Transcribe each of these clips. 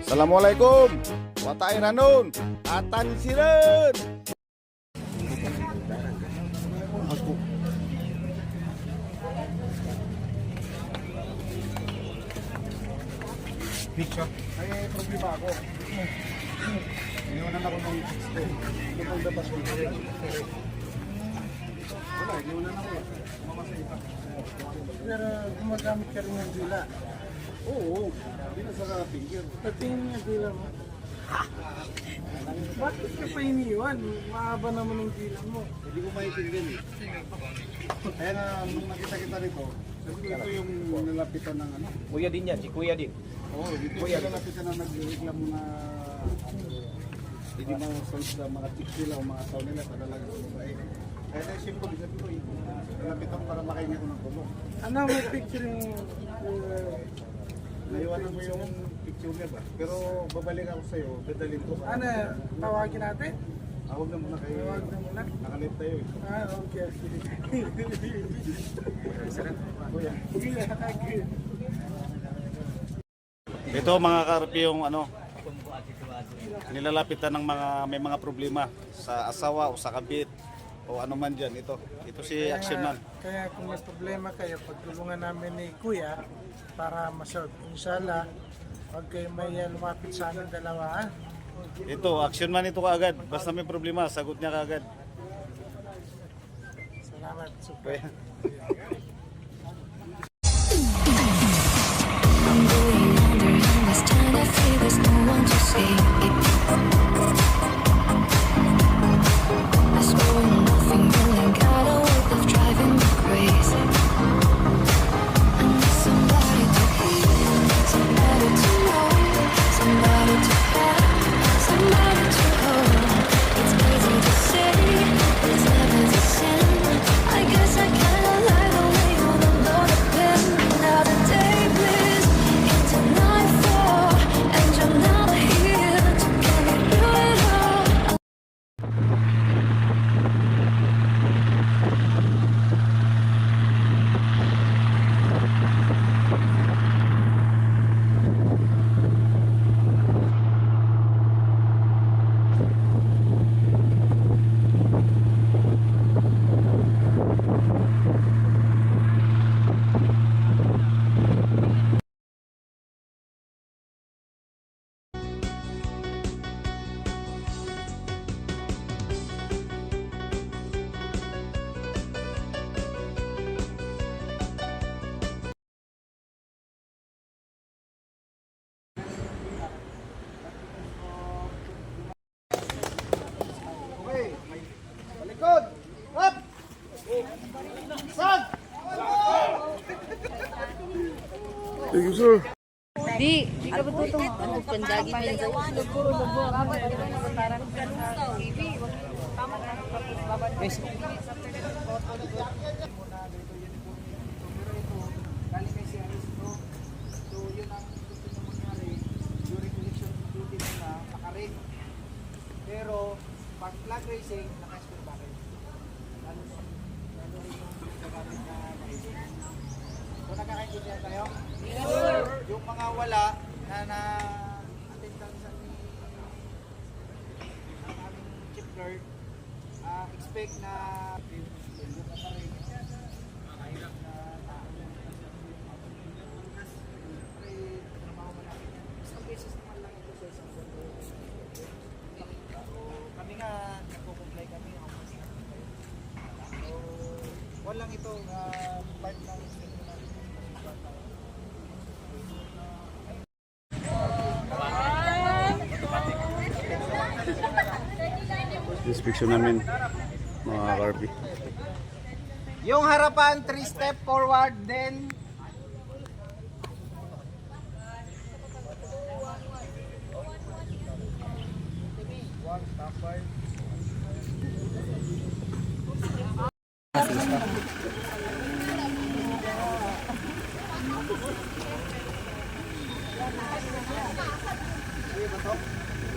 Assalamualaikum. Watay ranon. Atan siren. Picture. Ay, problema ako. Iniwanan ako ng stay. Ito pang dapat ko. Wala, iniwanan ako. Pero gumagamit ka rin ng dila. Oo, hindi na sa finger. Patingin nga dila mo. Bakit ka pa iniwan? Mahaba naman ang dila mo. Hindi ko maitindihan eh. Kaya na, nung nakita kita rito, sabi ko ito yung nalapitan ng ano. Kuya din yan, si Kuya din. Oo, oh, dito yung nalapitan na nagreklamo na hindi mo sa mga chicks nila o mga sound nila para lang sa babae. Kaya na simple, sabi ko, nalapitan para makahinga ko ng tulong. Ano may picture yung... uh, Naiwanan mo yung picture niya ba? Pero babalik ako sa'yo, dadalhin ko. ano, tawagin natin? Awag na muna kayo. Tawag na muna. Nakalit tayo eh. Ah, okay. Kuya. Ito mga karpi yung ano nilalapitan ng mga may mga problema sa asawa o sa kabit o ano man dyan ito ito si action man Kaya kung may problema kayo, pagtulungan namin ni Kuya para masolve. Inshallah, pag kayo may uh, lumapit sa amin dalawa, ah. ito action man ito kaagad basta may problema sagot niya kaagad Salamat. Super. Thank you, sir. Di, di ka ba tutong ano, pandagi pa yung puro lubo. Parang election duty nila, nakaring. Pero, pag flag racing, naka-spare barrel. Lalo lalo rin yung gamit na racing. So, nakakaintindihan tayo? Yung mga wala na na attendance ni ang aming chief guard, ah, expect na yung nakaring. Mahirap na tao yung kami nga nagko-comply kami ang So, walang ito uh, part ng inspection namin mga karpi. Yung harapan, 3 step forward, then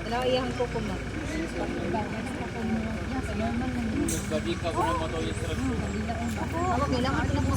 Wala ko iyang kuko mo. Ako, kailangan ko lang mo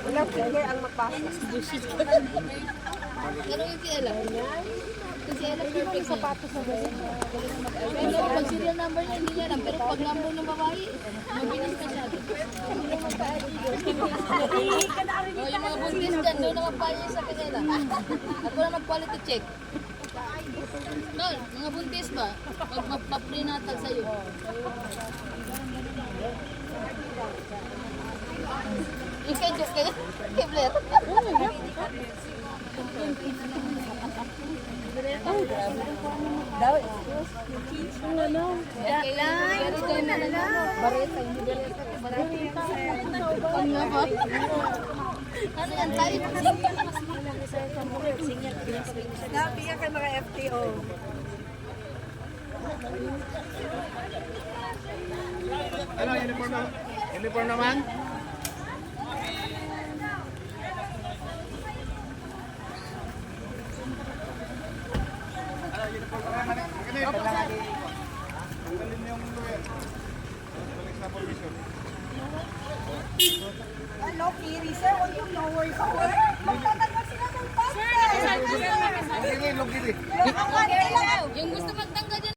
Wala, sige ang magpasok. Pero yung si Ella. Yung si Ella perfect sa sapatos sa ganyan. Pero pag serial number niya, hindi. Pero pag number ng babae, mabilis ka siya. Oh, yung mga buntis dyan, doon naman pa niya sa kanila. Ako na mag-quality check. Tol, mga buntis ba? Pag ma-prenatal sa'yo. Yung kay Jo, kay Kibler. Kailangan ko na lang. Bareta, hindi bareta. Bareta. Ano nga ba? Ano yan tayo? Sabi ka kay FTO. Ano, uniform na? Uniform naman? Yung lawyer. Balik sa position. Ano, Kiri, sir, huwag yung lower ka, sir. Magtatanggal sila ng passport. Lugiri, lugiri. Yung gusto magtanggal